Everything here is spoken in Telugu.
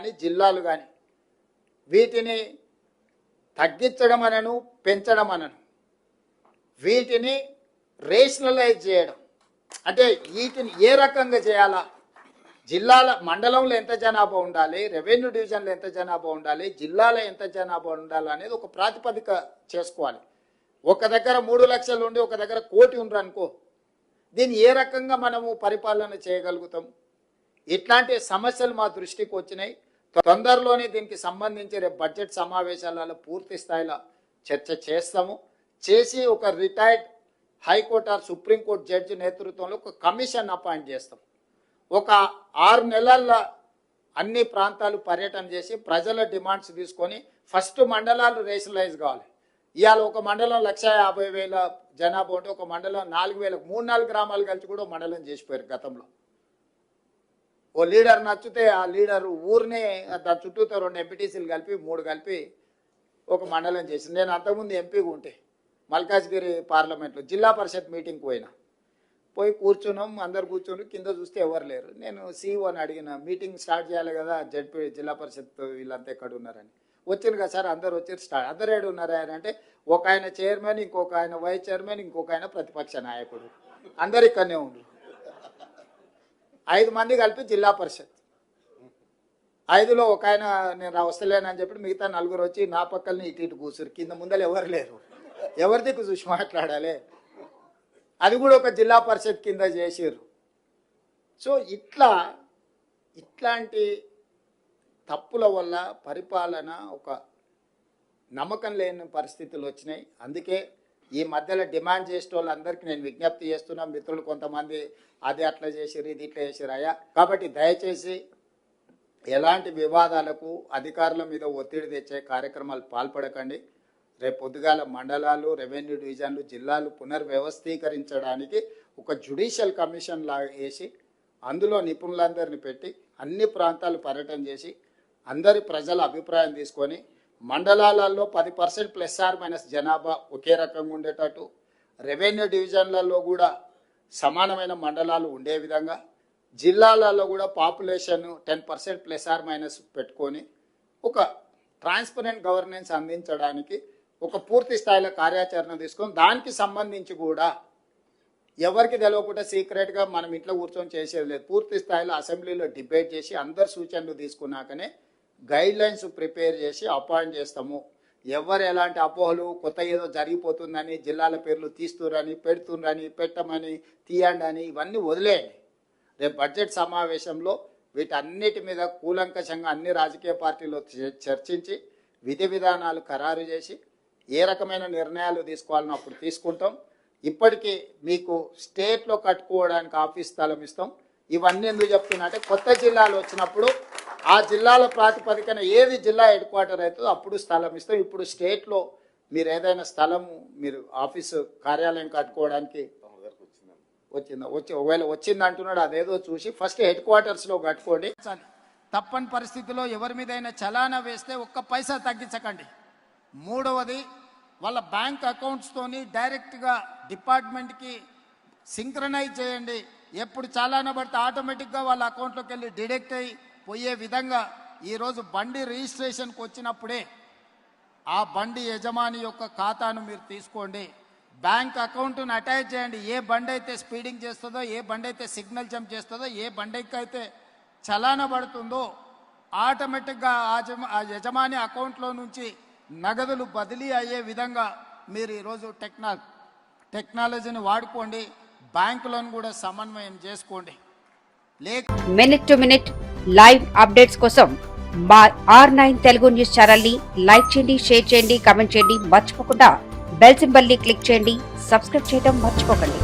కానీ జిల్లాలు కానీ వీటిని తగ్గించడం అనను పెంచడం అనను వీటిని రేషనలైజ్ చేయడం. అంటే వీటిని ఏ రకంగా చేయాలా? జిల్లాల మండలంలో ఎంత జనాభా ఉండాలి? రెవెన్యూ డివిజన్లో ఎంత జనాభా ఉండాలి? జిల్లాలో ఎంత జనాభా ఉండాలి అనేది ఒక ప్రాతిపదిక చేసుకోవాలి. ఒక దగ్గర మూడు లక్షలు ఉండి ఒక దగ్గర కోటి ఉండరు అనుకో. దీన్ని ఏ రకంగా మనము పరిపాలన చేయగలుగుతాం? ఇట్లాంటి సమస్యలు మా దృష్టికి వచ్చినాయి. తొందరలోనే దీనికి సంబంధించి రేపు బడ్జెట్ సమావేశాలలో పూర్తి స్థాయిలో చర్చ చేస్తాము. చేసి ఒక retired high court or supreme court judge నేతృత్వంలో ఒక కమిషన్ అపాయింట్ చేస్తాం. ఒక ఆరు నెలల్లో అన్ని ప్రాంతాలు పర్యటన చేసి ప్రజల డిమాండ్స్ తీసుకొని ఫస్ట్ మండలాలు రేషనలైజ్ కావాలి. ఇవాళ ఒక మండలం లక్ష యాభై వేల జనాభా ఉంటే ఒక మండలం నాలుగు వేల మూడు నాలుగు గ్రామాలు కలిసి కూడా మండలం చేసిపోయారు గతంలో. ఓ లీడర్ నచ్చితే ఆ లీడర్ ఊరినే దాని చుట్టూతో రెండు ఎంపీటీసీలు కలిపి మూడు కలిపి ఒక మండలం చేసింది. నేను అంతకుముందు ఎంపీగా ఉంటే మల్కాజ్గిరి పార్లమెంట్లో జిల్లా పరిషత్ మీటింగ్కి పోయినా. పోయి కూర్చున్నాం అందరు కూర్చుని కింద చూస్తే ఎవరు లేరు. నేను సీఈఓని అడిగిన మీటింగ్ స్టార్ట్ చేయాలి కదా జడ్పీ జిల్లా పరిషత్ వీళ్ళంతా ఎక్కడ ఉన్నారని. వచ్చింది కదా సార్ అందరు వచ్చారు స్టార్ట్ అందరు ఏడు ఉన్నారు ఆయన అంటే ఒక ఆయన చైర్మన్ ఇంకొక ఆయన వైస్ చైర్మన్ ఇంకొక ఆయన ప్రతిపక్ష నాయకుడు. అందరు ఇక్కడనే ఉండరు. ఐదు మంది కలిపి జిల్లా పరిషత్. ఐదులో ఒక ఆయన నేను రా- వస్తలేనని చెప్పి మిగతా నలుగురు వచ్చి నా పక్కల్ని ఇటు ఇటు కూర్చురు కింద ముందర ఎవరు లేరు. ఎవరి దిక్కు చూసి మాట్లాడాలి. అది కూడా ఒక జిల్లా పరిషత్ కింద చేసారు సో ఇట్లా ఇట్లాంటి తప్పుల వల్ల పరిపాలన ఒక నమ్మకం లేని పరిస్థితులు వచ్చినాయి. అందుకే ఈ మధ్యలో డిమాండ్ చేసే వాళ్ళందరికీ నేను విజ్ఞప్తి చేస్తున్నా మిత్రులు కొంతమంది అది అట్లా చేసిర్రు ఇది ఇట్లా చేసిర్రు అయ్యా. కాబట్టి దయచేసి ఎలాంటి వివాదాలకు అధికారుల మీద ఒత్తిడి తెచ్చే కార్యక్రమాలు పాల్పడకండి. రేపు పొద్దుగాల మండలాలు రెవెన్యూ డివిజన్లు జిల్లాలు పునర్వ్యవస్థీకరించడానికి ఒక జ్యుడిషియల్ కమిషన్ లాగా వేసి అందులో నిపుణులందరిని పెట్టి అన్ని ప్రాంతాలు పర్యటన చేసి అందరి ప్రజల అభిప్రాయం తీసుకొని మండలాలలో పది పర్సెంట్ ప్లస్ ఆర్ మైనస్ జనాభా ఒకే రకంగా ఉండేటట్టు రెవెన్యూ డివిజన్లలో కూడా సమానమైన మండలాలు ఉండే విధంగా జిల్లాలలో కూడా population ten percent plus or minus పెట్టుకొని ఒక ట్రాన్స్పరెంట్ గవర్నెన్స్ అందించడానికి ఒక పూర్తి స్థాయిలో కార్యాచరణ తీసుకొని దానికి సంబంధించి కూడా ఎవరికి తెలియకుండా సీక్రెట్గా మనం ఇంట్లో కూర్చొని చేసేది లేదు. పూర్తి స్థాయిలో అసెంబ్లీలో డిబేట్ చేసి అందరు సూచనలు తీసుకున్నాకనే గైడ్ లైన్స్ ప్రిపేర్ చేసి అపాయింట్ చేస్తాము. ఎవరు ఎలాంటి అపోహలు కొత్త ఏదో జరిగిపోతుందని జిల్లాల పేర్లు తీస్తురని పెడుతుండ్రని పెట్టమని తీయండి అని ఇవన్నీ వదిలేయండి. రేపు బడ్జెట్ సమావేశంలో వీటన్నిటి మీద కూలంకషంగా అన్ని రాజకీయ పార్టీలు చర్చించి విధి విధానాలు ఖరారు చేసి ఏ రకమైన నిర్ణయాలు తీసుకోవాలని అప్పుడు తీసుకుంటాం. ఇప్పటికీ మీకు స్టేట్లో కట్టుకోవడానికి ఆఫీస్ స్థలం ఇస్తాం. ఇవన్నీ ఎందుకు చెప్తున్నా అంటే కొత్త జిల్లాలు వచ్చినప్పుడు ఆ జిల్లాల ప్రాతిపదికన ఏది జిల్లా హెడ్ క్వార్టర్ అవుతుందో అప్పుడు స్థలం ఇస్తాం. ఇప్పుడు స్టేట్లో మీరు ఏదైనా స్థలం మీరు ఆఫీసు కార్యాలయం కట్టుకోవడానికి వచ్చిందా? వచ్చి ఒకవేళ వచ్చింది అంటున్నాడు అదేదో చూసి ఫస్ట్ హెడ్ క్వార్టర్స్లో కట్టుకోండి. తప్పని పరిస్థితిలో ఎవరి మీదైనా చలానా వేస్తే ఒక్క పైసా తగ్గించకండి. మూడవది వాళ్ళ బ్యాంక్ అకౌంట్స్తోని డైరెక్ట్గా డిపార్ట్మెంట్కి సింక్రనైజ్ చేయండి. ఎప్పుడు చలానా పడితే ఆటోమేటిక్గా వాళ్ళ అకౌంట్లోకి వెళ్ళి డిడెక్ట్ అయ్యి పోయే విధంగా ఈరోజు బండి రిజిస్ట్రేషన్కి వచ్చినప్పుడే ఆ బండి యజమాని యొక్క ఖాతాను మీరు తీసుకోండి. బ్యాంక్ అకౌంట్ను అటాచ్ చేయండి. ఏ బండి అయితే స్పీడింగ్ చేస్తుందో ఏ బండి అయితే సిగ్నల్ జంప్ చేస్తుందో ఏ బండికి అయితే చలాన పడుతుందో ఆటోమేటిక్గా ఆ ఆ యజమాని అకౌంట్లో నుంచి నగదులు బదిలీ అయ్యే విధంగా మీరు ఈరోజు టెక్నా టెక్నాలజీని వాడుకోండి. బ్యాంకులను కూడా సమన్వయం చేసుకోండి. లేక minute to minute live updates కోసం మా ఆర్ నైన్ తెలుగు న్యూస్ ఛానల్ని లైక్ చేయండి షేర్ చేయండి కామెంట్ చేయండి. మర్చిపోకుండా బెల్ సింబల్ని క్లిక్ చేయండి. సబ్స్క్రైబ్ చేయడం మర్చిపోకండి.